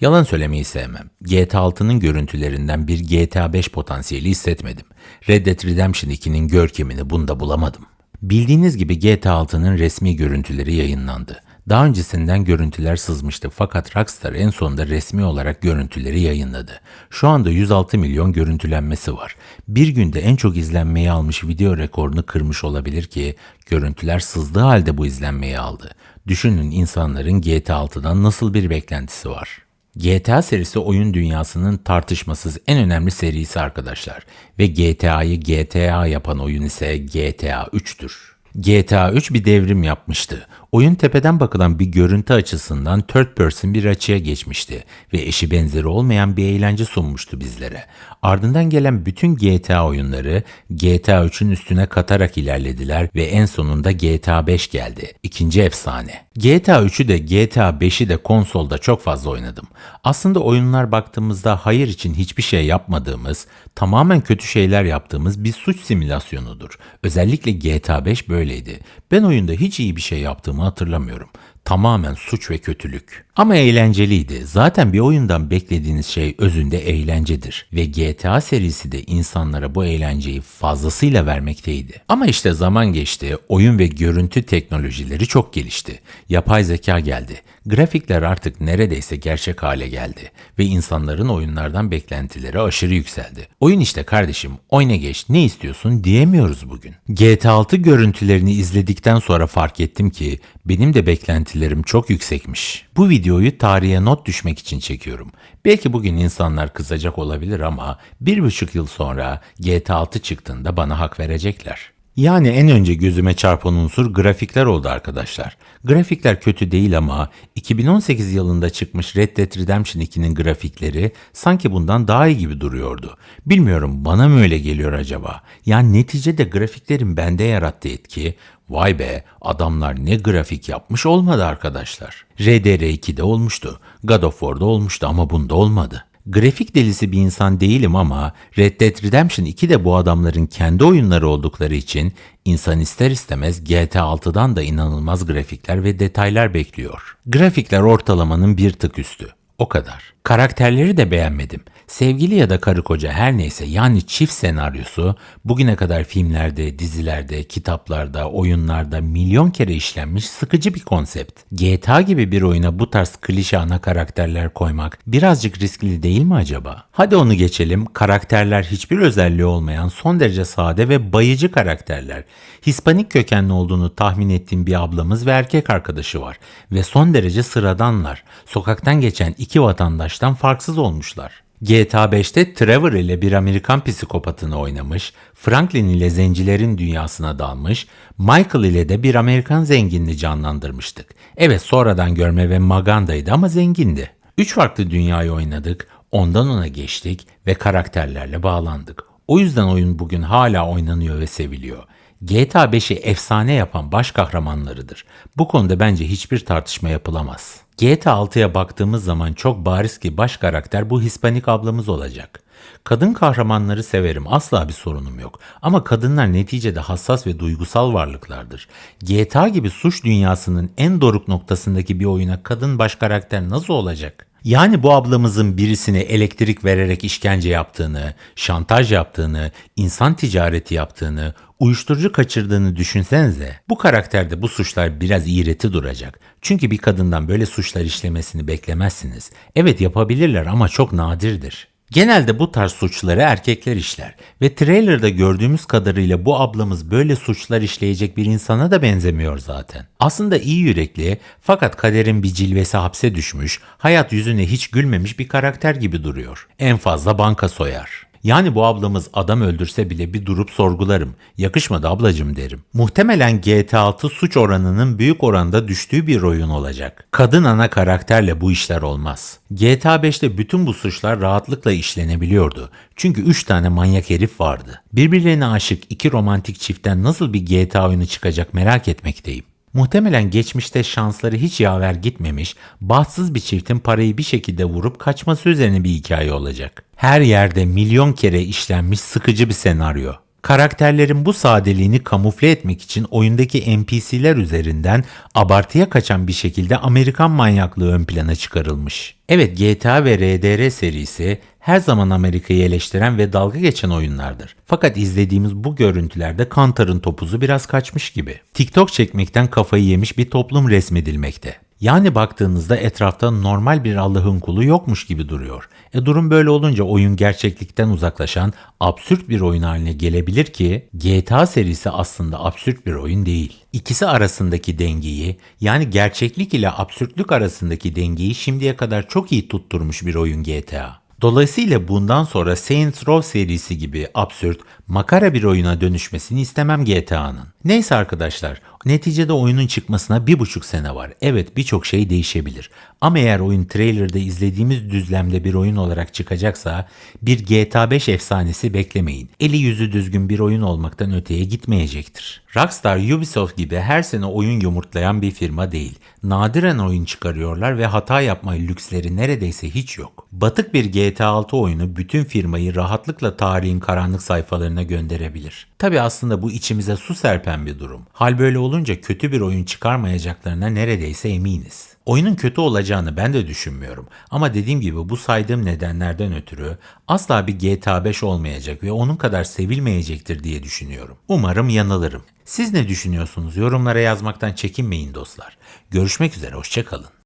Yalan söylemeyi sevmem. GTA 6'nın görüntülerinden bir GTA 5 potansiyeli hissetmedim. Red Dead Redemption 2'nin görkemini bunda bulamadım. Bildiğiniz gibi GTA 6'nın resmi görüntüleri yayınlandı. Daha öncesinden görüntüler sızmıştı fakat Rockstar en sonunda resmi olarak görüntüleri yayınladı. Şu anda 106 milyon görüntülenmesi var. Bir günde en çok izlenmeyi almış video rekorunu kırmış olabilir ki görüntüler sızdığı halde bu izlenmeyi aldı. Düşünün insanların GTA 6'dan nasıl bir beklentisi var. GTA serisi oyun dünyasının tartışmasız en önemli serisi arkadaşlar ve GTA'yı GTA yapan oyun ise GTA 3'tür. GTA 3 bir devrim yapmıştı. Oyun tepeden bakılan bir görüntü açısından third person bir açıya geçmişti ve eşi benzeri olmayan bir eğlence sunmuştu bizlere. Ardından gelen bütün GTA oyunları GTA 3'ün üstüne katarak ilerlediler ve en sonunda GTA 5 geldi. İkinci efsane. GTA 3'ü de GTA 5'i de konsolda çok fazla oynadım. Aslında oyunlar baktığımızda hayır için hiçbir şey yapmadığımız, tamamen kötü şeyler yaptığımız bir suç simülasyonudur. Özellikle GTA 5 böyleydi. Ben oyunda hiç iyi bir şey yaptığımı hatırlamıyorum. Tamamen suç ve kötülük. Ama eğlenceliydi. Zaten bir oyundan beklediğiniz şey özünde eğlencedir. Ve GTA serisi de insanlara bu eğlenceyi fazlasıyla vermekteydi. Ama işte zaman geçti, oyun ve görüntü teknolojileri çok gelişti. Yapay zeka geldi. Grafikler artık neredeyse gerçek hale geldi. Ve insanların oyunlardan beklentileri aşırı yükseldi. Oyun işte kardeşim, oyna geç, ne istiyorsun diyemiyoruz bugün. GTA 6 görüntülerini izledikten sonra fark ettim ki benim de beklentilerim çok yüksekmiş. Bu videoyu tarihe not düşmek için çekiyorum. Belki bugün insanlar kızacak olabilir ama bir buçuk yıl sonra GTA 6 çıktığında bana hak verecekler. Yani en önce gözüme çarpan unsur grafikler oldu arkadaşlar. Grafikler kötü değil ama 2018 yılında çıkmış Red Dead Redemption 2'nin grafikleri sanki bundan daha iyi gibi duruyordu. Bilmiyorum bana mı öyle geliyor acaba? Yani neticede grafiklerin bende yarattığı etki Vay be adamlar ne grafik yapmış olmadı arkadaşlar. RDR2'de olmuştu, God of War'da olmuştu ama bunda olmadı. Grafik delisi bir insan değilim ama Red Dead Redemption 2 de bu adamların kendi oyunları oldukları için insan ister istemez GTA 6'dan da inanılmaz grafikler ve detaylar bekliyor. Grafikler ortalamanın bir tık üstü. O kadar. Karakterleri de beğenmedim. Sevgili ya da karı koca her neyse yani çift senaryosu bugüne kadar filmlerde, dizilerde, kitaplarda, oyunlarda milyon kere işlenmiş sıkıcı bir konsept. GTA gibi bir oyuna bu tarz klişe ana karakterler koymak birazcık riskli değil mi acaba? Hadi onu geçelim. Karakterler hiçbir özelliği olmayan son derece sade ve bayıcı karakterler. Hispanik kökenli olduğunu tahmin ettiğim bir ablamız ve erkek arkadaşı var ve son derece sıradanlar. Sokaktan geçen iki vatandaştan farksız olmuşlar. GTA 5'te Trevor ile bir Amerikan psikopatını oynamış, Franklin ile zencilerin dünyasına dalmış, Michael ile de bir Amerikan zenginini canlandırmıştık. Evet sonradan görme ve magandaydı ama zengindi. Üç farklı dünyayı oynadık, ondan ona geçtik ve karakterlerle bağlandık. O yüzden oyun bugün hala oynanıyor ve seviliyor. GTA 5'i efsane yapan baş kahramanlarıdır. Bu konuda bence hiçbir tartışma yapılamaz. GTA 6'ya baktığımız zaman çok bariz ki baş karakter bu Hispanik ablamız olacak. Kadın kahramanları severim asla bir sorunum yok. Ama kadınlar neticede hassas ve duygusal varlıklardır. GTA gibi suç dünyasının en doruk noktasındaki bir oyuna kadın baş karakter nasıl olacak? Yani bu ablamızın birisine elektrik vererek işkence yaptığını, şantaj yaptığını, insan ticareti yaptığını, uyuşturucu kaçırdığını düşünsenize. Bu karakterde bu suçlar biraz iğreti duracak. Çünkü bir kadından böyle suçlar işlemesini beklemezsiniz. Evet yapabilirler ama çok nadirdir. Genelde bu tarz suçları erkekler işler ve trailerda gördüğümüz kadarıyla bu ablamız böyle suçlar işleyecek bir insana da benzemiyor zaten. Aslında iyi yürekli fakat kaderin bir cilvesi hapse düşmüş, hayat yüzüne hiç gülmemiş bir karakter gibi duruyor. En fazla banka soyar. Yani bu ablamız adam öldürse bile bir durup sorgularım. Yakışmadı ablacım derim. Muhtemelen GTA 6 suç oranının büyük oranda düştüğü bir oyun olacak. Kadın ana karakterle bu işler olmaz. GTA 5'te bütün bu suçlar rahatlıkla işlenebiliyordu. Çünkü 3 tane manyak herif vardı. Birbirlerine aşık iki romantik çiftten nasıl bir GTA oyunu çıkacak merak etmekteyim. Muhtemelen geçmişte şansları hiç yaver gitmemiş, bahtsız bir çiftin parayı bir şekilde vurup kaçması üzerine bir hikaye olacak. Her yerde milyon kere işlenmiş sıkıcı bir senaryo. Karakterlerin bu sadeliğini kamufle etmek için oyundaki NPC'ler üzerinden abartıya kaçan bir şekilde Amerikan manyaklığı ön plana çıkarılmış. Evet GTA ve RDR serisi her zaman Amerika'yı eleştiren ve dalga geçen oyunlardır. Fakat izlediğimiz bu görüntülerde Kantar'ın topuzu biraz kaçmış gibi. TikTok çekmekten kafayı yemiş bir toplum resmedilmekte. Yani baktığınızda etrafta normal bir Allah'ın kulu yokmuş gibi duruyor. E durum böyle olunca oyun gerçeklikten uzaklaşan absürt bir oyun haline gelebilir ki GTA serisi aslında absürt bir oyun değil. İkisi arasındaki dengeyi yani gerçeklik ile absürtlük arasındaki dengeyi şimdiye kadar çok iyi tutturmuş bir oyun GTA. Dolayısıyla bundan sonra Saints Row serisi gibi absürt, makara bir oyuna dönüşmesini istemem GTA'nın. Neyse arkadaşlar, neticede oyunun çıkmasına bir buçuk sene var. Evet birçok şey değişebilir. Ama eğer oyun trailer'da izlediğimiz düzlemde bir oyun olarak çıkacaksa bir GTA 5 efsanesi beklemeyin. Eli yüzü düzgün bir oyun olmaktan öteye gitmeyecektir. Rockstar, Ubisoft gibi her sene oyun yumurtlayan bir firma değil. Nadiren oyun çıkarıyorlar ve hata yapma lüksleri neredeyse hiç yok. Batık bir GTA 6 oyunu bütün firmayı rahatlıkla tarihin karanlık sayfalarına gönderebilir. Tabi aslında bu içimize su serpen bir durum. Hal böyle olunca kötü bir oyun çıkarmayacaklarına neredeyse eminiz. Oyunun kötü olacağını ben de düşünmüyorum. Ama dediğim gibi bu saydığım nedenlerden ötürü asla bir GTA 5 olmayacak ve onun kadar sevilmeyecektir diye düşünüyorum. Umarım yanılırım. Siz ne düşünüyorsunuz? Yorumlara yazmaktan çekinmeyin dostlar. Görüşmek üzere, hoşçakalın.